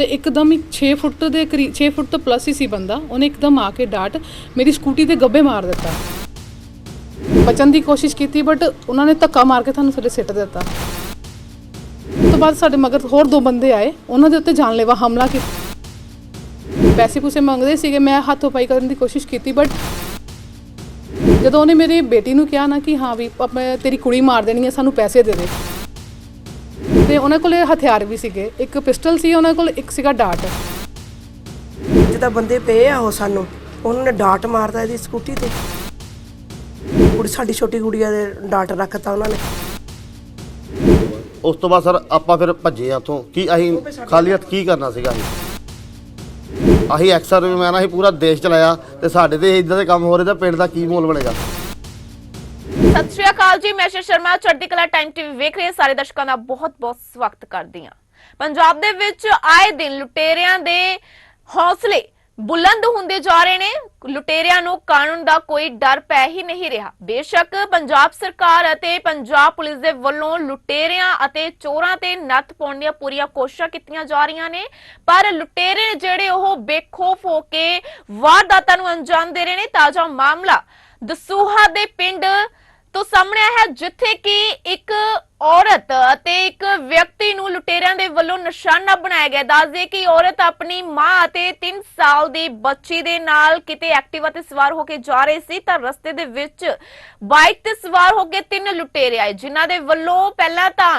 ਤੇ ਇੱਕਦਮ ਹੀ 6 ਫੁੱਟ ਦੇ ਕਰੀਬ 6 ਫੁੱਟ ਤੋਂ ਪਲੱਸ ਹੀ ਸੀ ਬੰਦਾ। ਉਹਨੇ ਇੱਕਦਮ ਆ ਕੇ ਡਾਟ ਮੇਰੀ ਸਕੂਟੀ ਤੇ ਗੱਬੇ ਮਾਰ ਦਿੱਤਾ। ਬਚਣ ਦੀ ਕੋਸ਼ਿਸ਼ ਕੀਤੀ ਬਟ ਉਹਨਾਂ ਨੇ ਧੱਕਾ ਮਾਰ ਕੇ ਤੁਹਾਨੂੰ ਥੱਲੇ ਸਿੱਟ ਦਿੱਤਾ। ਉਸ ਤੋਂ ਬਾਅਦ ਸਾਡੇ ਮਗਰ ਹੋਰ ਦੋ ਬੰਦੇ ਆਏ। ਉਹਨਾਂ ਦੇ ਉੱਤੇ ਜਾਨਲੇਵਾ ਹਮਲਾ ਕੀਤਾ ਪੈਸੇ ਪੂਸੇ ਮੰਗਦੇ ਸੀਗੇ। ਮੈਂ ਹੱਥੋਂ ਪਾਈ ਕਰਨ ਦੀ ਕੋਸ਼ਿਸ਼ ਕੀਤੀ ਬਟ ਜਦੋਂ ਉਹਨੇ ਮੇਰੀ ਬੇਟੀ ਨੂੰ ਕਿਹਾ ਨਾ ਕਿ ਹਾਂ ਵੀ ਆਪਾਂ ਤੇਰੀ ਕੁੜੀ ਮਾਰ ਦੇਣੀ ਹੈ, ਸਾਨੂੰ ਪੈਸੇ ਦੇ ਦੇ। ਤੇ ਉਹਨਾਂ ਕੋਲੇ ਹਥਿਆਰ ਵੀ ਸੀਗੇ। ਇੱਕ ਪਿਸਟਲ ਸੀ ਉਹਨਾਂ ਕੋਲ ਇੱਕ ਸੀਗਾ ਡਾਟ। ਜਿੱਦਾਂ ਬੰਦੇ ਪਏ ਆ ਉਹ ਸਾਨੂੰ ਉਹਨਾਂ ਨੇ ਡਾਟ ਮਾਰਦਾ ਇਹਦੀ ਸਕੂਟੀ ਤੇ। ਕੁੜੀ ਸਾਡੀ ਛੋਟੀ ਗੁੜੀਆ ਦੇ ਡਾਟ ਰੱਖਤਾ ਉਹਨਾਂ ਨੇ। ਉਸ ਤੋਂ ਬਾਅਦ ਸਰ ਆਪਾਂ ਫਿਰ ਭੱਜੇ ਆ ਉੱਥੋਂ। ਕੀ ਅਸੀਂ ਖਾਲੀ ਹੱਥ ਕੀ ਕਰਨਾ ਸੀਗਾ ਅਸੀਂ? ਅਸੀਂ ਐਕਸਰ ਮੈਂ ਨਾ ਅਸੀਂ ਪੂਰਾ ਦੇਸ਼ ਚਲਾਇਆ ਤੇ ਸਾਡੇ ਤੇ ਇਦਾਂ ਦੇ ਕੰਮ ਹੋ ਰਹੇ ਤਾਂ ਪਿੰਡ ਦਾ ਕੀ ਮੋਲ ਬਣੇਗਾ? ਸਤਿ ਸ਼੍ਰੀ ਅਕਾਲ ਜੀ, ਮੈਂ ਸ਼ਿਵ ਸ਼ਰਮਾ, ਚੜ੍ਹਦੀ ਕਲਾ ਟਾਈਮ ਟੀਵੀ ਵੇਖ ਰਹੇ ਸਾਰੇ ਦਰਸ਼ਕਾਂ ਦਾ ਬਹੁਤ-ਬਹੁਤ ਸਵਾਗਤ ਕਰਦੀ ਹਾਂ। ਪੰਜਾਬ ਦੇ ਵਿੱਚ ਆਏ ਦਿਨ ਲੁਟੇਰਿਆਂ ਦੇ ਹੌਸਲੇ ਬੁਲੰਦ ਹੁੰਦੇ ਜਾ ਰਹੇ ਨੇ। ਲੁਟੇਰਿਆਂ ਨੂੰ ਕਾਨੂੰਨ ਦਾ ਕੋਈ ਡਰ ਪੈ ਹੀ ਨਹੀਂ ਰਿਹਾ। ਬੇਸ਼ੱਕ ਪੰਜਾਬ ਸਰਕਾਰ ਅਤੇ ਪੰਜਾਬ ਪੁਲਿਸ ਦੇ ਵੱਲੋਂ ਲੁਟੇਰਿਆਂ ਅਤੇ ਚੋਰਾਂ ਤੇ ਨੱਥ ਪਾਉਣ ਦੀਆਂ ਪੂਰੀਆਂ ਕੋਸ਼ਿਸ਼ਾਂ ਕੀਤੀਆਂ ਜਾ ਰਹੀਆਂ ਨੇ। ਪਰ ਲੁਟੇਰੇ ਜਿਹੜੇ ਉਹ ਬੇਖੌਫ ਹੋ ਕੇ ਵਾਰਦਾਤਾਂ ਨੂੰ ਅੰਜਾਮ ਦੇ ਰਹੇ ਨੇ। ਤਾਜ਼ਾ ਮਾਮਲਾ ਦਸੂਹਾ ਦੇ ਪਿੰਡ ਤੋਂ ਸਾਹਮਣੇ ਆਇਆ ਹੈ ਜਿੱਥੇ ਕਿ ਇੱਕ ਔਰਤ ਅਤੇ ਇੱਕ ਵਿਅਕਤੀ ਨੂੰ ਲੁਟੇਰਿਆਂ ਦੇ ਵੱਲੋਂ ਨਿਸ਼ਾਨਾ ਬਣਾਇਆ ਗਿਆ। ਦੱਸਦੇ ਕਿ ਔਰਤ ਆਪਣੀ ਮਾਂ ਅਤੇ 3 ਸਾਲ ਦੀ ਬੱਚੀ ਦੇ ਨਾਲ ਕਿਤੇ ਐਕਟਿਵਾ ਤੇ ਸਵਾਰ ਹੋ ਕੇ ਜਾ ਰਹੇ ਸੀ ਤਾਂ ਰਸਤੇ ਦੇ ਵਿੱਚ ਬਾਈਕ ਤੇ ਸਵਾਰ ਹੋ ਕੇ ਤਿੰਨ ਲੁਟੇਰੇ ਆਏ ਜਿਨ੍ਹਾਂ ਦੇ ਵੱਲੋਂ ਪਹਿਲਾਂ ਤਾਂ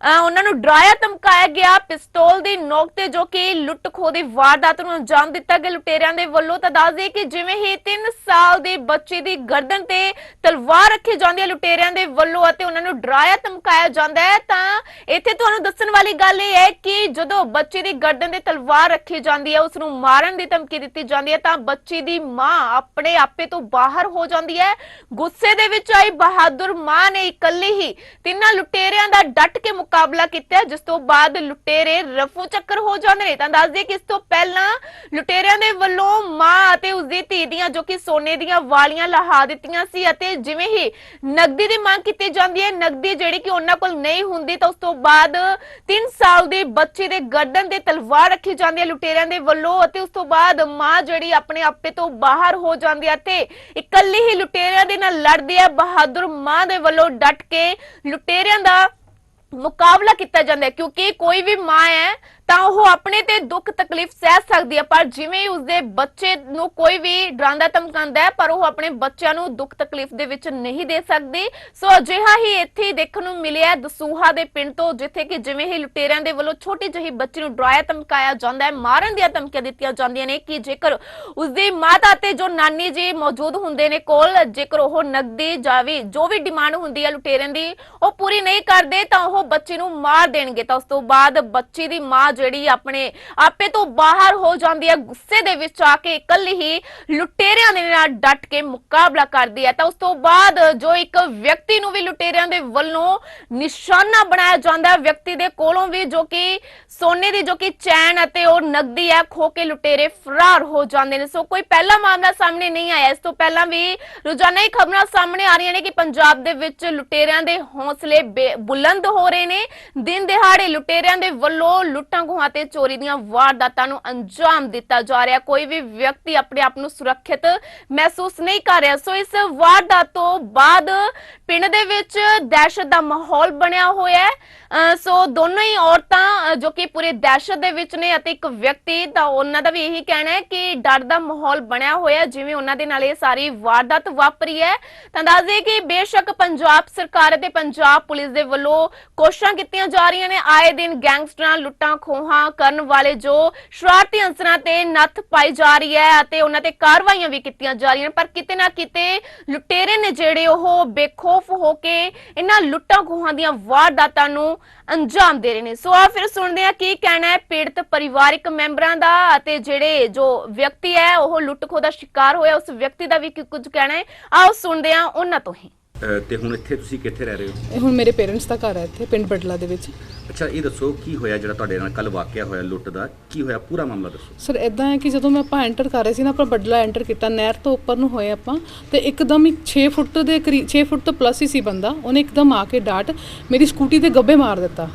ਅਹ, ਉਹਨਾਂ ਨੂੰ ਡਰਾਇਆ ਧਮਕਾਇਆ ਗਿਆ। ਪਿਸਤੌਲ ਦੀ ਨੋਕ ਤੇ ਜੋ ਕਿ ਲੁੱਟ ਖੋ ਦੀ ਵਾਰਦਾਤ ਨੂੰ ਅੰਜਾਮ ਦਿੱਤਾ ਗਿਆ ਲੁਟੇਰਿਆਂ ਦੇ ਵੱਲੋਂ। ਤਾਂ ਦੱਸਦੇ ਕਿ ਜਿਵੇਂ ਹੀ 3 ਸਾਲ ਦੇ ਬੱਚੀ ਦੀ ਗਰਦਨ ਤੇ ਤਲਵਾਰ ਰੱਖੀ ਜਾਂਦੀ ਹੈ ਲੁਟੇਰਿਆਂ ਦੇ ਵੱਲੋਂ ਅਤੇ ਉਹਨਾਂ ਨੂੰ ਡਰਾਇਆ ਧਮਕਾਇਆ ਜਾਂਦਾ ਹੈ, ਤਾਂ ਇੱਥੇ ਤੁਹਾਨੂੰ ਦੱਸਣ ਵਾਲੀ ਗੱਲ ਇਹ ਹੈ ਕਿ ਜਦੋਂ ਬੱਚੇ ਦੀ ਗਰਦਨ ਤੇ ਤਲਵਾਰ ਰੱਖੀ ਜਾਂਦੀ ਹੈ ਉਸ ਨੂੰ ਮਾਰਨ ਦੀ ਧਮਕੀ ਦਿੱਤੀ ਜਾਂਦੀ ਹੈ, ਤਾਂ ਬੱਚੀ ਦੀ ਮਾਂ ਆਪਣੇ ਆਪੇ ਤੋਂ ਬਾਹਰ ਹੋ ਜਾਂਦੀ ਹੈ। ਗੁੱਸੇ ਦੇ ਵਿੱਚ ਆਈ ਬਹਾਦਰ ਮਾਂ ਨੇ ਇਕੱਲੀ ਹੀ ਤਿੰਨਾਂ ਲੁਟੇਰਿਆਂ ਦਾ ਡਟ ਕੇ ਮੁਕਾਬਲਾ ਕੀਤਾ, ਜਿਸ ਤੋਂ ਬਾਅਦ ਲੁਟੇਰੇ ਰਫੂ ਚੱਕਰ ਹੋ ਜਾਂਦੇ ਨੇ। ਤਾਂ ਦੱਸ ਦਈਏ ਕਿ ਇਸ ਤੋਂ ਪਹਿਲਾਂ ਲੁਟੇਰਿਆਂ ਦੇ ਵੱਲੋਂ ਮਾਂ ਅਤੇ ਉਸਦੀ ਧੀ ਦੀਆਂ, ਜੋ ਕਿ ਸੋਨੇ ਦੀਆਂ ਵਾਲੀਆਂ ਲਹਾ ਦਿੱਤੀਆਂ ਸੀ ਅਤੇ ਜਿਵੇਂ ਹੀ ਨਗਦੀ ਦੀ ਮੰਗ ਕੀਤੀ ਜਾਂਦੀ ਹੈ, ਨਗਦੀ ਜਿਹੜੀ ਕਿ ਉਹਨਾਂ ਕੋਲ ਨਹੀਂ ਹੁੰਦੀ ਤਾਂ ਉਸ ਤੋਂ ਬਾਅਦ 3 ਸਾਲ ਦੀ ਬੱਚੀ ਦੇ ਗਰਦਨ ਤੇ ਤਲਵਾਰ ਰੱਖੀ ਜਾਂਦੀ ਹੈ ਲੁਟੇਰਿਆਂ ਦੇ ਵੱਲੋਂ ਅਤੇ ਉਸ ਤੋਂ ਬਾਅਦ ਮਾਂ ਜਿਹੜੀ ਆਪਣੇ ਆਪੇ ਤੋਂ ਬਾਹਰ ਹੋ ਜਾਂਦੀ ਹੈ ਤੇ ਇਕੱਲੀ ਹੀ ਲੁਟੇਰਿਆਂ ਦੇ ਨਾਲ ਲੜਦੀ ਹੈ। ਬਹਾਦਰ ਮਾਂ ਦੇ ਵੱਲੋਂ ਡਟ ਕੇ ਲੁਟੇਰਿਆਂ ਦਾ ਮੁਕਾਬਲਾ ਕੀਤਾ ਜਾਂਦਾ ਹੈ, ਕਿਉਂਕਿ ਕੋਈ ਵੀ ਮਾਂ ਹੈ ਤਾਂ ਉਹ ਆਪਣੇ ਤੇ ਦੁੱਖ ਤਕਲੀਫ ਸਹਿ ਸਕਦੀ ਹੈ ਪਰ ਜਿਵੇਂ ਹੀ ਉਸਦੇ ਬੱਚੇ ਨੂੰ ਕੋਈ ਵੀ ਡਰਾਂਦਾ ਧਮਕਾਉਂਦਾ ਹੈ, ਪਰ ਉਹ ਆਪਣੇ ਬੱਚਿਆਂ ਨੂੰ ਦੁੱਖ ਤਕਲੀਫ ਦੇ ਵਿੱਚ ਨਹੀਂ ਦੇ ਸਕਦੀ। ਸੋ ਅਜਿਹਾ ਹੀ ਇੱਥੇ ਦੇਖਣ ਨੂੰ ਮਿਲਿਆ ਦਸੂਹਾ ਦੇ ਪਿੰਡ ਤੋਂ, ਜਿੱਥੇ ਕਿ ਜਿਵੇਂ ਹੀ ਲੁਟੇਰਿਆਂ ਦੇ ਵੱਲੋਂ ਛੋਟੀ ਜਿਹੀ ਬੱਚੀ ਨੂੰ ਡਰਾਇਆ ਧਮਕਾਇਆ ਜਾਂਦਾ ਹੈ, ਮਾਰਨ ਦੀਆਂ ਧਮਕੀਆਂ ਦਿੱਤੀਆਂ ਜਾਂਦੀਆਂ ਨੇ ਕਿ ਜੇਕਰ ਉਸਦੀ ਮਾਤਾ ਤੇ ਜੋ ਨਾਨੀ ਜੀ ਮੌਜੂਦ ਹੁੰਦੇ ਨੇ ਕੋਲ, ਜੇਕਰ ਉਹ ਨਗਦੀ ਜਾਵੀ ਜੋ ਵੀ ਡਿਮਾਂਡ ਹੁੰਦੀ ਹੈ ਲੁਟੇਰਿਆਂ ਦੀ, ਉਹ ਪੂਰੀ ਨਹੀਂ ਕਰਦੇ, ਤਾਂ ਉਹ ਬੱਚੇ ਨੂੰ ਮਾਰ ਦੇਣਗੇ। ਤਾਂ ਉਸ ਤੋਂ ਬਾਅਦ ਬੱਚੀ ਦੀ ਮਾਂ ਜਿਹੜੀ ਆਪਣੇ ਆਪੇ ਤੋਂ ਬਾਹਰ ਹੋ ਜਾਂਦੀ ਹੈ, ਗੁੱਸੇ ਦੇ ਵਿੱਚ ਆ ਕੇ ਇਕੱਲੀ ਹੀ ਲੁਟੇਰਿਆਂ ਦੇ ਨਾਲ ਡਟ ਕੇ ਮੁਕਾਬਲਾ ਕਰਦੀ ਹੈ। ਤਾਂ ਉਸ ਤੋਂ ਬਾਅਦ ਜੋ ਇੱਕ ਵਿਅਕਤੀ ਨੂੰ ਵੀ ਲੁਟੇਰਿਆਂ ਦੇ ਵੱਲੋਂ ਨਿਸ਼ਾਨਾ ਬਣਾਇਆ ਜਾਂਦਾ ਹੈ, ਵਿਅਕਤੀ ਦੇ ਕੋਲੋਂ ਵੀ ਜੋ ਕਿ ਸੋਨੇ ਦੀ ਜੋ ਕਿ ਚੈਨ ਅਤੇ ਉਹ ਨਗਦੀ ਹੈ, ਖੋ ਕੇ ਲੁਟੇਰੇ ਫਰਾਰ ਹੋ ਜਾਂਦੇ ਨੇ। ਸੋ ਕੋਈ ਪਹਿਲਾ ਮਾਮਲਾ ਸਾਹਮਣੇ ਨਹੀਂ ਆਇਆ। ਇਸ ਤੋਂ ਪਹਿਲਾਂ ਵੀ ਰੋਜ਼ਾਨਾ ਹੀ ਖਬਰਾਂ ਸਾਹਮਣੇ ਆ ਰਹੀਆਂ ਨੇ ਕਿ ਪੰਜਾਬ ਦੇ ਵਿੱਚ ਲੁਟੇਰਿਆਂ ਦੇ ਹੌਸਲੇ ਬੇ- ਬੁਲੰਦ ਹੋ ਰਹੇ ਨੇ। ਦਿਨ ਦਿਹਾੜੇ ਲੁਟੇਰਿਆਂ ਦੇ ਵੱਲੋਂ ਲੁੱਟਾਂ ਖੋਹਾਂ ਤੇ ਚੋਰੀ ਦੀਆਂ ਵਾਰਦਾਤਾਂ ਨੂੰ ਅੰਜਾਮ ਦਿੱਤਾ ਜਾ ਰਿਹਾ। ਕੋਈ ਵੀ ਵਿਅਕਤੀ ਆਪਣੇ ਆਪ ਨੂੰ ਸੁਰੱਖਿਅਤ ਮਹਿਸੂਸ ਨਹੀਂ ਕਰ ਰਿਹਾ। ਸੋ ਇਸ ਵਾਰਦਾਤ ਤੋਂ ਬਾਅਦ ਪਿੰਡ ਦੇ ਵਿੱਚ ਦਹਿਸ਼ਤ ਦਾ ਮਾਹੌਲ ਬਣਿਆ ਹੋਇਆ ਹੈ। ਸੋ ਦੋਨੋਂ ਹੀ ਔਰਤਾਂ ਜੋ ਕਿ ਪੂਰੇ ਦਹਿਸ਼ਤ ਦੇ ਵਿੱਚ ਨੇ ਅਤੇ ਇੱਕ ਵਿਅਕਤੀ, ਤਾਂ ਉਹਨਾਂ ਦਾ ਵੀ ਇਹੀ ਕਹਿਣਾ ਹੈ ਕਿ ਡਰ ਦਾ ਮਾਹੌਲ ਬਣਿਆ ਹੋਇਆ ਜਿਵੇਂ ਉਹਨਾਂ ਦੇ ਨਾਲ ਇਹ ਸਾਰੀ ਵਾਰਦਾਤ ਵਾਪਰੀ ਹੈ। ਤਾਂ ਦੱਸ ਕਿ ਬੇਸ਼ੱਕ ਪੰਜਾਬ ਸਰਕਾਰ ਅਤੇ ਪੰਜਾਬ ਪੁਲਿਸ ਦੇ ਵੱਲੋਂ ਕੋਸ਼ਿਸ਼ਾਂ ਕੀਤੀਆਂ ਜਾ ਰਹੀਆਂ ਨੇ। ਆਏ ਦਿਨ ਗੈਂਗਸਟਰਾਂ ਲੁੱਟਾਂ ਖੋਹਾਂ ਕਰਨ ਵਾਲੇ ਜੋ ਸ਼ਰਾਰਤੀ ਅੰਸਰਾਂ ਤੇ ਨੱਥ ਪਾਈ ਜਾ ਰਹੀ ਹੈ ਅਤੇ ਉਹਨਾਂ ਤੇ ਕਾਰਵਾਈਆਂ ਵੀ ਕੀਤੀਆਂ ਜਾ ਰਹੀਆਂ ਪਰ ਕਿਤੇ ਨਾ ਕਿਤੇ ਲੁਟੇਰੇ ਨੇ ਜਿਹੜੇ ਉਹ ਬੇਖੌਫ ਹੋ ਕੇ ਇਹਨਾਂ ਲੁੱਟਾਂ ਖੋਹਾਂ ਦੀਆਂ ਵਾਰਦਾਤਾਂ ਨੂੰ ਅੰਜਾਮ ਦੇ ਰਹੇ ਨੇ। ਸੋ ਆ ਫਿਰ ਸੁਣਦੇ ਆ ਕੀ ਕਹਿਣਾ ਹੈ ਪੀੜਤ ਪਰਿਵਾਰਿਕ ਮੈਂਬਰਾਂ ਦਾ ਅਤੇ ਜਿਹੜੇ ਜੋ ਵਿਅਕਤੀ ਹੈ ਉਹ ਲੁੱਟ ਖੋਹ ਦਾ ਸ਼ਿਕਾਰ ਹੋਇਆ, ਉਸ ਵਿਅਕਤੀ ਦਾ ਵੀ ਕੀ ਕੁਝ ਕਹਿਣਾ ਹੈ। ਆਓ ਸੁਣਦੇ ਆ ਉਹਨਾਂ ਤੋਂ ਹੀ। ਅ, ਤੇ ਹੁਣ ਇੱਥੇ ਤੁਸੀਂ ਕਿੱਥੇ ਰਹਿ ਰਹੇ ਹੋ? ਇਹ ਹੁਣ ਮੇਰੇ ਪੇਰੈਂਟਸ ਦਾ ਘਰ ਹੈ ਇੱਥੇ ਪਿੰਡ ਬਟਲਾ ਦੇ ਵਿੱਚ। ਅੱਛਾ ਇਹ ਦੱਸੋ ਕੀ ਹੋਇਆ ਜਿਹੜਾ ਤੁਹਾਡੇ ਨਾਲ ਕੱਲ ਵਾਕਿਆ ਹੋਇਆ ਲੁੱਟ ਦਾ? ਕੀ ਹੋਇਆ? ਪੂਰਾ ਮਾਮਲਾ ਦੱਸੋ। ਸਰ ਇਦਾਂ ਹੈ ਕਿ ਜਦੋਂ ਮੈਂ ਆਪਾਂ ਐਂਟਰ ਕਰ ਰਹੇ ਸੀ ਨਾ ਆਪਾਂ ਬਟਲਾ ਐਂਟਰ ਕੀਤਾ ਨਹਿਰ ਤੋਂ ਉੱਪਰ ਨੂੰ ਹੋਏ ਆਪਾਂ ਤੇ ਇੱਕਦਮ ਹੀ 6 ਫੁੱਟ ਦੇ ਕਰੀਬ 6 ਫੁੱਟ ਤੋਂ ਪਲੱਸ ਹੀ ਸੀ ਬੰਦਾ। ਉਹਨੇ ਇੱਕਦਮ ਆ ਕੇ ਡਾਟ ਮੇਰੀ ਸਕੂਟੀ ਤੇ ਗੱਬੇ ਮਾਰ ਦਿੱਤਾ।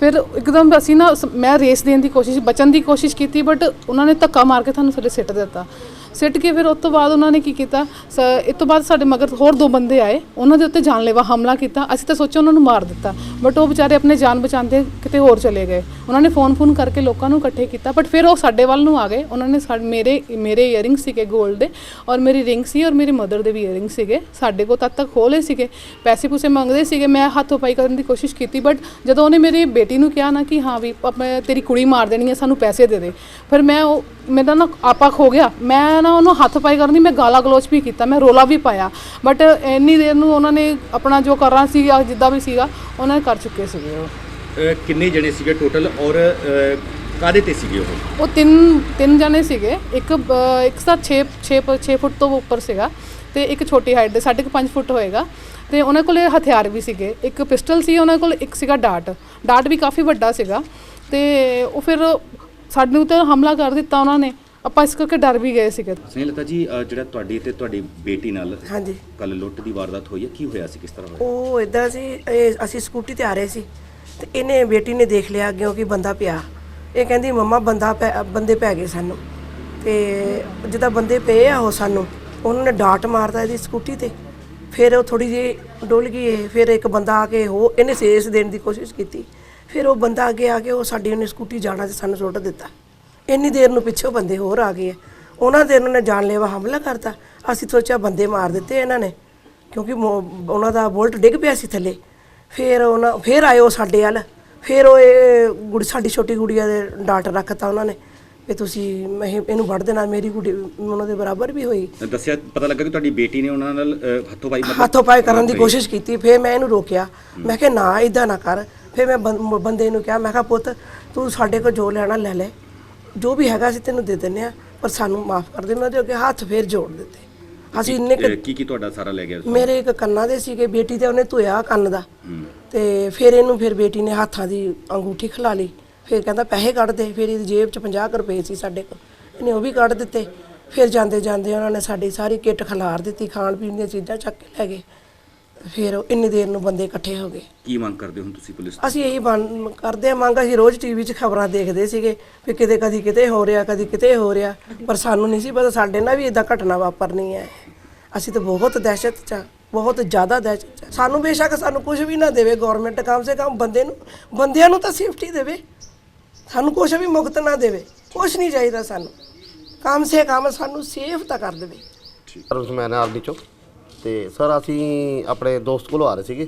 ਫਿਰ ਇੱਕਦਮ ਅਸੀਂ ਨਾ ਸ- ਮੈਂ ਰੇਸ ਦੇਣ ਦੀ ਕੋਸ਼ਿਸ਼ ਬਚਣ ਦੀ ਕੋਸ਼ਿਸ਼ ਕੀਤੀ ਬਟ ਉਹਨਾਂ ਨੇ ਧੱਕਾ ਮਾਰ ਕੇ ਸਾਨੂੰ ਥੱਲੇ ਸਿੱਟ ਦਿੱਤਾ। ਸਿੱਟ ਕੇ ਫਿਰ ਉਸ ਤੋਂ ਬਾਅਦ ਉਹਨਾਂ ਨੇ ਕੀ ਕੀਤਾ? ਸ- ਇਸ ਤੋਂ ਬਾਅਦ ਸਾਡੇ ਮਗਰ ਹੋਰ ਦੋ ਬੰਦੇ ਆਏ। ਉਹਨਾਂ ਦੇ ਉੱਤੇ ਜਾਨਲੇਵਾ ਹਮਲਾ ਕੀਤਾ। ਅਸੀਂ ਤਾਂ ਸੋਚਿਆ ਉਹਨਾਂ ਨੂੰ ਮਾਰ ਦਿੱਤਾ। ਬਟ ਉਹ ਵਿਚਾਰੇ ਆਪਣੇ ਜਾਨ ਬਚਾਉਂਦੇ ਕਿਤੇ ਹੋਰ ਚਲੇ ਗਏ। ਉਹਨਾਂ ਨੇ ਫੋਨ ਫੋਨ ਕਰਕੇ ਲੋਕਾਂ ਨੂੰ ਇਕੱਠੇ ਕੀਤਾ। ਬਟ ਫਿਰ ਉਹ ਸਾਡੇ ਵੱਲ ਨੂੰ ਆ ਗਏ। ਉਹਨਾਂ ਨੇ ਸਾਡੇ ਮੇਰੇ ਮੇਰੇ ਇਅਰਿੰਗ ਸੀਗੇ 골ਡ ਦੇ ਔਰ ਮੇਰੀ ਰਿੰਗ ਸੀ ਔਰ ਮੇਰੀ ਮਦਰ ਦੇ ਵੀ ਇਅਰਿੰਗ ਸੀਗੇ। ਸਾਡੇ ਕੋਲ ਤਦ ਤੱਕ ਖੋਲੇ ਸੀਗੇ। ਪੈਸੇ ਪੂਸੇ ਮੰਗਦੇ ਸੀਗੇ। ਮੈਂ ਹੱਥੋਂ ਪਾਈ ਕਰਨ ਦੀ ਕੋਸ਼ਿਸ਼ ਕੀਤੀ। ਬਟ ਜਦੋਂ ਉਹਨੇ ਮੇਰੀ ਬੇਟੀ ਨੂੰ ਕਿਹਾ ਨਾ ਕਿ ਹਾਂ ਵੀ, ਆਪਾਂ ਤੇਰੀ ਕੁੜੀ ਮਾਰ ਦੇਣੀ ਹੈ, ਸਾਨੂੰ ਪੈਸੇ ਦੇ ਦੇ। ਫਿਰ ਮੈਂ ਉਹ ਮੇਰਾ ਨਾ ਆਪਾ ਖੋ ਗਿਆ। ਮੈਂ ਨਾ ਉਹਨੂੰ ਹੱਥ ਪਾਈ ਕਰਨ ਮੈਂ ਗਾਲਾਂ ਗਲੋਚ ਵੀ ਕੀਤਾ ਮੈਂ ਰੋਲਾ ਵੀ ਪਾਇਆ। ਬਟ ਇੰਨੀ ਦੇਰ ਨੂੰ ਉਹਨਾਂ ਨੇ ਆਪਣਾ ਜੋ ਕਰਨਾ ਸੀ ਜਿੱਦਾਂ ਵੀ ਸੀਗਾ ਉਹਨਾਂ ਨੇ ਕਰ ਚੁੱਕੇ ਸੀਗੇ ਉਹ। ਅਹ ਕਿੰਨੇ ਜਣੇ ਸੀਗੇ ਟੋਟਲ ਔਰ ਅਹ, ਕਾਹਦੇ ਤੇ ਸੀਗੇ ਉਹ? ਉਹ ਤਿੰਨ ਤਿੰਨ ਜਣੇ ਸੀਗੇ। ਇੱਕ ਇੱਕ ਤਾਂ 6 6 6 ਫੁੱਟ ਤੋਂ ਉੱਪਰ ਸੀਗਾ ਤੇ ਇੱਕ ਛੋਟੀ ਹਾਈਟ ਦੇ ਸਾਢੇ ਕੁ 5 ਫੁੱਟ ਹੋਏਗਾ। ਤੇ ਉਹਨਾਂ ਕੋਲੇ ਹਥਿਆਰ ਵੀ ਸੀਗੇ। ਇੱਕ ਪਿਸਟਲ ਸੀ ਉਹਨਾਂ ਕੋਲ ਇੱਕ ਸੀਗਾ ਡਾਟ। ਡਾਟ ਵੀ ਕਾਫੀ ਵੱਡਾ ਸੀਗਾ। ਤੇ ਉਹ ਫਿਰ ਸਾਡੇ ਉੱਤੇ ਹਮਲਾ ਕਰ ਦਿੱਤਾ ਉਹਨਾਂ ਨੇ। ਆਪਾਂ ਇਸ ਕਰਕੇ ਡਰ ਵੀ ਗਏ ਸੀਗੇ। ਸਨੇਹਲਤਾ ਜੀ ਅਹ, ਜਿਹੜਾ ਤੁਹਾਡੀ ਤੇ ਤੁਹਾਡੀ ਬੇਟੀ ਨਾਲ ਹਾਂਜੀ। ਕੱਲ ਲੁੱਟ ਦੀ ਵਾਰਦਾਤ ਹੋਈ ਹੈ ਕੀ ਹੋਇਆ ਸੀ ਕਿਸ ਤਰ੍ਹਾਂ ਹੋਇਆ? ਉਹ ਇਦਾਂ ਸੀ ਇਹ ਅਸੀਂ ਸਕੂਟੀ ਤੇ ਆ ਰਹੇ ਸੀ ਤੇ ਇਹਨੇ ਬੇਟੀ ਨੇ ਦੇਖ ਲਿਆ ਅੱਗੇ ਕਿ ਬੰਦਾ ਪਿਆ। ਇਹ ਕਹਿੰਦੀ ਮੰਮਾ ਬੰਦਾ ਪੈ- ਬੰਦੇ ਪੈ ਗਏ ਸਾਨੂੰ। ਤੇ ਜਿੱਦਾਂ ਬੰਦੇ ਪਏ ਆ ਉਹ ਸਾਨੂੰ ਉਹਨਾਂ ਨੇ ਡਾਟ ਮਾਰਦਾ ਇਹਦੀ ਸਕੂਟੀ ਤੇ। ਫਿਰ ਉਹ ਥੋੜੀ ਜਿਹੀ ਡੁੱਲ ਗਈ ਇਹ ਫਿਰ ਇੱਕ ਬੰਦਾ ਆ ਕੇ ਉਹ ਇਹਨੇ ਸੇਸ ਦੇਣ ਦੀ ਕੋਸ਼ਿਸ਼ ਕੀਤੀ। ਫਿਰ ਉਹ ਬੰਦਾ ਅੱਗੇ ਆ ਕੇ ਉਹ ਸਾਡੀ ਉਹਨੇ ਸਕੂਟੀ ਜਾਣਾ ਤੇ ਸਾਨੂੰ ਸੁੱਟ ਦਿੱਤਾ। ਇੰਨੀ ਦੇਰ ਨੂੰ ਪਿੱਛੋਂ ਬੰਦੇ ਹੋਰ ਆ ਗਏ। ਉਹਨਾਂ ਤੇ ਉਹਨਾਂ ਨੇ ਜਾਨਲੇਵਾ ਹਮਲਾ ਕਰਤਾ। ਅਸੀਂ ਸੋਚਿਆ ਬੰਦੇ ਮਾਰ ਦਿੱਤੇ ਇਹਨਾਂ ਨੇ ਕਿਉਂਕਿ ਮੋ- ਉਹਨਾਂ ਦਾ ਬੁਲਟ ਡਿੱਗ ਪਿਆ ਸੀ ਥੱਲੇ। ਫਿਰ ਉਹਨਾਂ ਫਿਰ ਆਏ ਉਹ ਸਾਡੇ ਵੱਲ। ਫਿਰ ਉਹ ਇਹ ਗੁੜੀ ਸਾਡੀ ਛੋਟੀ ਗੁੜੀਆ ਦੇ ਡਾਟ ਰੱਖਤਾ ਉਹਨਾਂ ਨੇ ਵੀ ਤੁਸੀਂ ਮੈਂ ਇਹ- ਇਹਨੂੰ ਵੜ ਦੇਣਾ ਮੇਰੀ ਗੁੜੀ ਉਹਨਾਂ ਦੇ ਬਰਾਬਰ ਵੀ ਹੋਈ। ਦੱਸਿਆ ਪਤਾ ਲੱਗਾ ਕਿ ਤੁਹਾਡੀ ਬੇਟੀ ਨੇ ਉਹਨਾਂ ਨਾਲ ਹੱਥੋਂ ਪਾਈ ਹੱਥੋਂ ਪਾਈ ਕਰਨ ਦੀ ਕੋਸ਼ਿਸ਼ ਕੀਤੀ ਫਿਰ ਮੈਂ ਇਹਨੂੰ ਰੋਕਿਆ। ਮੈਂ ਕਿਹਾ ਨਾ ਇਦਾਂ ਨਾ ਕਰ। ਫਿਰ ਮੈਂ ਬੰ- ਬੰਦੇ ਨੂੰ ਕਿਹਾ ਮੈਂ ਕਿਹਾ ਪੁੱਤ ਤੂੰ ਸਾਡੇ ਕੋਲ ਜੋ ਲੈਣਾ ਲੈ ਲੈ। ਜੋ ਵੀ ਹੈਗਾ ਅਸੀਂ ਤੈਨੂੰ ਦੇ ਦਿੰਨੇ ਆ ਪਰ ਸਾਨੂੰ ਮਾਫ ਕਰ ਦੇ ਮੈਂ ਉਹਦੇ ਅੱਗੇ ਹੱਥ ਫੇਰ ਜੋੜ ਦਿੱਤੇ। ਅਸੀਂ ਇੰਨੇ ਕੁ ਕੀ ਕੀ ਤੁਹਾਡਾ ਸਾਰਾ ਲੈ ਗਿਆ ਮੇਰੇ ਇੱਕ ਕੰਨਾਂ ਦੇ ਸੀਗੇ ਬੇਟੀ ਤੇ ਉਹਨੇ ਧੋਇਆ ਕੰਨ ਦਾ। ਹੂੰ। ਤੇ ਫਿਰ ਇਹਨੂੰ ਫਿਰ ਬੇਟੀ ਨੇ ਹੱਥਾਂ ਦੀ ਅੰਗੂਠੀ ਖਿਲਾ ਲਈ। ਫਿਰ ਕਹਿੰਦਾ ਪੈਸੇ ਕੱਢ ਦੇ। ਫਿਰ ਇਹਦੀ ਜੇਬ 'ਚ 50 ਕੁ ਰੁਪਏ ਸੀ ਸਾਡੇ ਕੋਲ। ਇਹਨੇ ਉਹ ਵੀ ਕੱਢ ਦਿੱਤੇ। ਫਿਰ ਜਾਂਦੇ ਜਾਂਦੇ ਉਹਨਾਂ ਨੇ ਸਾਡੀ ਸਾਰੀ ਕਿੱਟ ਖਿਲਾਰ ਦਿੱਤੀ ਖਾਣ ਪੀਣ ਦੀਆਂ ਚੀਜ਼ਾਂ ਚੱਕ ਕੇ ਲੈ ਗਏ। ਫਿਰ ਇੰਨੀ ਦੇਰ ਨੂੰ ਬੰਦੇ ਇਕੱਠੇ ਹੋ ਗਏ। ਕੀ ਮੰਗ ਕਰਦੇ ਹੋ ਹੁਣ ਤੁਸੀਂ ਪੁਲਿਸ ਤੋਂ? ਅਸੀਂ ਇਹੀ ਬਣ- ਕਰਦੇ ਆ ਮੰਗ ਅਸੀਂ ਰੋਜ਼ ਟੀਵੀ 'ਚ ਖਬਰਾਂ ਦੇਖਦੇ ਸੀਗੇ ਵੀ ਕਿਤੇ ਕਦੀ ਕਿਤੇ ਹੋ ਰਿਹਾ ਕਦੀ ਕਿਤੇ ਹੋ ਰਿਹਾ ਪਰ ਸਾਨੂੰ ਨਹੀਂ ਸੀ ਪਤਾ ਸਾਡੇ ਨਾਲ ਵੀ ਇਦਾਂ ਘਟਨਾ ਵਾਪਰਨੀ ਹੈ। ਅਸੀਂ ਤਾਂ ਬਹੁਤ ਦਹਿਸ਼ਤ 'ਚ ਆ, ਬਹੁਤ ਜ਼ਿਆਦਾ ਦਹਿਸ਼ਤ 'ਚ ਆ। ਸਾਨੂੰ ਬੇਸ਼ੱਕ ਸਾਨੂੰ ਕੁਝ ਵੀ ਨਾ ਦੇਵੇ ਗਵਰਨਮੈਂਟ ਕਮ ਸੇ ਕਮ ਬੰਦੇ ਨੂੰ ਬੰਦਿਆਂ ਨੂੰ ਤਾਂ ਸੇਫਟੀ ਦੇਵੇ। ਸਾਨੂੰ ਕੁਝ ਵੀ ਮੁਕਤ ਨਾ ਦੇਵੇ ਕੁਝ ਨਹੀਂ ਚਾਹੀਦਾ ਸਾਨੂੰ। ਕਮ ਸੇ ਕਮ ਸਾਨੂੰ ਸੇਫ ਤਾਂ ਕਰ ਦੇਵੇ। ਸਰ ਉਸਮੈਨ ਆਰਮੀ ਚੋਂ ਤੇ ਸਰ ਅਸੀਂ ਆਪਣੇ ਦੋਸਤ ਕੋਲੋਂ ਆ ਰਹੇ ਸੀਗੇ।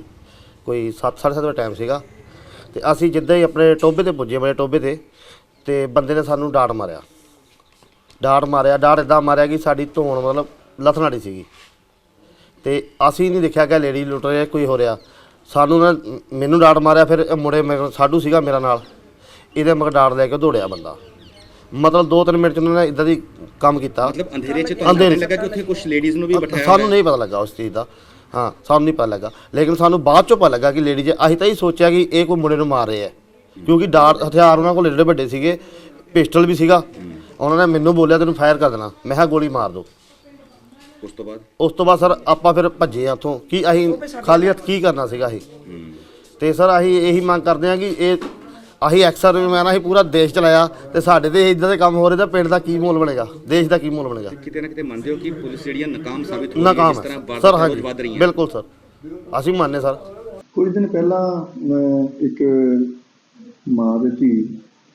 ਕੋਈ 7:30 ਦਾ ਟਾਈਮ ਸੀਗਾ। ਤੇ ਅਸੀਂ ਜਿੱਦਾਂ ਹੀ ਆਪਣੇ ਟੋਬੇ ਤੇ ਪੁੱਜੇ ਬੜੇ ਟੋਬੇ ਤੇ ਤੇ ਬੰਦੇ ਨੇ ਸਾਨੂੰ ਡਾਟ ਮਾਰਿਆ। ਡਾਟ ਮਾਰਿਆ, ਡਾਟ ਇਦਾਂ ਮਾਰਿਆ ਕਿ ਸਾਡੀ ਧੋਣ ਮਤਲਬ ਲਥਨਾੜੀ ਸੀਗੀ। ਤੇ ਅਸੀਂ ਨਹੀਂ ਦੇਖਿਆ ਕਿ ਲੇਡੀ ਲੁੱਟ ਰਿਹਾ, ਕੋਈ ਹੋ ਰਿਹਾ। ਸਾਨੂੰ ਨਾ ਮੈਨੂੰ ਡਾਟ ਮਾਰਿਆ, ਫਿਰ ਮੁੜੇ ਮੇਰੇ ਸਾਡੂ ਸੀਗਾ ਮੇਰਾ ਨਾਲ। ਇਹਦੇ ਮਗਰ ਡਾਟ ਲੈ ਕੇ ਦੌੜਿਆ ਬੰਦਾ। ਮਤਲਬ 2-3 ਮਿੰਟ ਚ ਉਹਨਾਂ ਨੇ ਇਦਾਂ ਦੀ ਕੰਮ ਕੀਤਾ। ਮਤਲਬ ਅੰਧੇਰੇ 'ਚ ਤੁਹਾਨੂੰ ਅੰਧੇਰੇ 'ਚ। ਲੱਗਾ ਕਿ ਉੱਥੇ ਕੁਝ ਲੇਡੀਜ਼ ਨੂੰ ਵੀ ਬਿਠਾਇਆ ਸਾਨੂੰ ਹੋਇਆ ਨਹੀਂ ਪਤਾ ਲੱਗਾ ਉਸ ਚੀਜ਼ ਦਾ। ਹਾਂ ਸਾਨੂੰ ਨਹੀਂ ਪਤਾ ਲੱਗਾ। ਲੇਕਿਨ ਸਾਨੂੰ ਬਾਅਦ ਚੋਂ ਪਤਾ ਲੱਗਾ ਕਿ ਲੇਡੀ ਜੇ ਅਸੀਂ ਤਾਂ ਹੀ ਸੋਚਿਆ ਕਿ ਇਹ ਕੋਈ ਮੁੰਡੇ ਨੂੰ ਮਾਰ ਰਹੇ ਆ। ਕਿਉਂਕਿ ਡਾਟ ਹਥਿਆਰ ਉਹਨਾਂ ਕੋਲ ਏਡੇ ਵੱਡੇ ਸੀਗੇ ਪਿਸਟਲ ਵੀ ਸੀਗਾ। ਉਹਨਾਂ ਨੇ ਮੈਨੂੰ ਬੋਲਿਆ ਤੈਨੂੰ ਫਾਇਰ ਕਰ ਦੇਣਾ। ਮੈਂ ਕਿਹਾ ਗੋਲੀ ਮਾਰ ਦੋ। ਉਸ ਤੋਂ ਬਾਅਦ? ਉਸ ਤੋਂ ਬਾਅਦ ਸਰ ਆਪਾਂ ਫਿਰ ਭੱਜੇ ਆ ਉੱਥੋਂ। ਕੀ ਅਸੀਂ ਖਾਲੀ ਹੱਥ ਕੀ ਕਰਨਾ ਸੀਗਾ ਅਸੀਂ? ਤੇ ਸਰ ਅਸੀਂ ਇਹੀ ਮੰਗ ਕਰਦੇ ਆ ਕਿ ਇਹ ਅਸੀਂ ਐਕਸਰ ਮੈਂ ਨਾ ਅਸੀਂ ਪੂਰਾ ਦੇਸ਼ ਚਲਾਇਆ ਤੇ ਸਾਡੇ ਤੇ ਇਦਾਂ ਦੇ ਕੰਮ ਹੋ ਰਹੇ ਤਾਂ ਪਿੰਡ ਦਾ ਕੀ ਮੋਲ ਬਣੇਗਾ? ਦੇਸ਼ ਦਾ ਕੀ ਮੋਲ ਬਣੇਗਾ? ਕਿਤੇ ਨਾ ਕਿਤੇ ਮੰਨਦੇ ਹੋ ਕਿ ਪੁਲਿਸ ਜਿਹੜੀ ਆ ਨਾਕਾਮ ਸਾਬਿਤ ਹੋ ਰਹੀ ਹੈ ਜਿਸ ਤਰ੍ਹਾਂ ਹੈ ਸਰ ਹਾਂਜੀ। ਰਹੀਆਂ। ਬਿਲਕੁਲ ਸਰ। ਅਸੀਂ ਮੰਨਦੇ ਸਰ। ਕੁਝ ਦਿਨ ਪਹਿਲਾਂ ਮੈਂ ਇੱਕ ਮਾਂ ਦੇ ਧੀ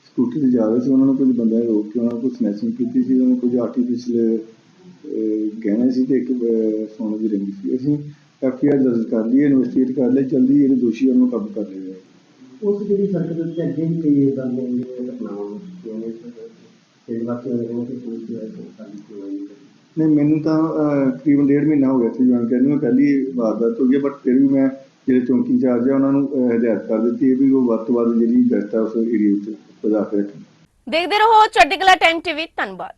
ਸਕੂਟੀ ਤੇ ਜਾ ਰਹੇ ਸੀ। ਉਹਨਾਂ ਨੂੰ ਕੁਝ ਬੰਦਿਆਂ ਨੇ ਰੋਕ ਕੇ ਉਹਨਾਂ ਨੂੰ ਕੁਝ ਸਨੈਚਿੰਗ ਕੀਤੀ ਸੀ। ਉਹਨਾਂ ਕੁਝ ਆਰਟੀਫੀਸ਼ੀਅਲ ਗਹਿਣੇ ਸੀ ਤੇ ਇੱਕ ਸੋਨੇ ਦੀ ਰਿੰਗ ਸੀ। ਅਸੀਂ ਐਫ ਆਈ ਆਰ ਦਰਜ ਕਰ ਲਈ ਇਨਵੈਸਟੀਗੇਟ ਕਰ ਲਈ ਜਲਦੀ ਇਹਦੇ ਦੋਸ਼ੀਆਂ ਨੂੰ ਕਾਬੂ ਕਰ ਲਿਆ ਉਸ ਜਿਹੜੀ ਸੜਕ ਦੇ ਉੱਤੇ ਅੱਗੇ ਵੀ ਕਈ ਇਦਾਂ ਦੀਆਂ ਜਿਹੜੀਆਂ ਘਟਨਾਵਾਂ ਹੋਈਆਂ ਨੇ ਤੇ ਬਾਕੀ ਉਹਨਾਂ ਨੂੰ ਕਿ ਪੁਲਿਸ ਦੀ ਸਾਡੀ ਕੋਈ ਨਹੀਂ ਮੈਨੂੰ ਤਾਂ ਤਕਰੀਬਨ ਡੇਢ ਮਹੀਨਾ ਹੋ ਗਿਆ ਇੱਥੇ ਜੁਆਇਨ ਕਰਨ ਨੂੰ ਪਹਿਲੀ ਵਾਰਦਾਤ ਹੈ ਬਟ ਫਿਰ ਵੀ ਮੈਂ ਜਿਹੜੇ ਚੌਂਕੀ ਇੰਚਾਰਜ ਆ ਉਹਨਾਂ ਨੂੰ ਹਦਾਇਤ ਕਰ ਦਿੱਤੀ ਹੈ ਵੀ ਉਹ ਵੱਧ ਤੋਂ ਵੱਧ ਜਿਹੜੀ ਬੈਸਟ ਆ ਉਸ ਏਰੀਆ ਵਿੱਚ ਵਧਾ ਕੇ ਰੱਖਣ। ਦੇਖਦੇ ਰਹੋ ਕਲਾ ਟਾਈਮ ਟੀਵੀ ਧੰਨਵਾਦ।